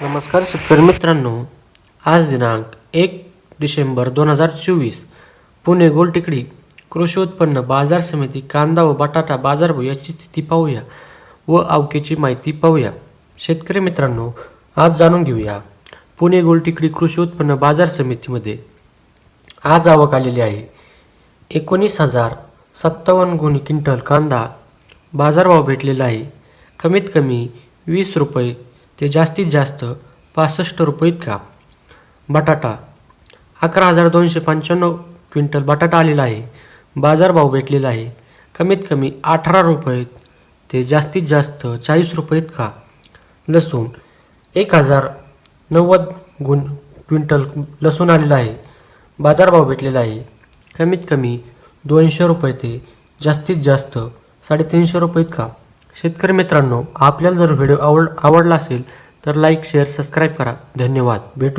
नमस्कार शेतकरी मित्रांनो आज दिनांक एक डिसेंबर दोन हजार चोवीस पुणे गोलटेकडी कृषी उत्पन्न बाजार समिती कांदा व बटाटा बाजारभाव याची स्थिती पाहूया व अवकेची माहिती पाहूया. शेतकरी मित्रांनो आज जाणून घेऊया पुणे गोलटेकडी कृषी उत्पन्न बाजार समितीमध्ये आज आवक आलेली आहे. एकोणीस हजार सत्तावन्न गुणी क्विंटल कांदा बाजारभाव भेटलेला आहे. कमीत कमी वीस रुपये ते जास्तीत जास्त पासष्ट रुपये इतका. बटाटा अकरा हजार दोनशे पंच्याण्णव क्विंटल बटाटा आलेला आहे. बाजारभाव भेटलेला आहे. कमीत कमी अठरा रुपये ते जास्तीत जास्त चाळीस रुपये इतका. लसूण एक हजार नव्वद गुण क्विंटल लसूण आलेला आहे. बाजारभाव भेटलेला आहे. कमीत कमी दोनशे रुपये ते जास्तीत जास्त साडेतीनशे रुपये इतका. शेतकरी मित्रांनो आपल्याला जर व्हिडिओ आवड आवडला असेल तर लाईक शेअर सबस्क्राईब करा. धन्यवाद. भेटू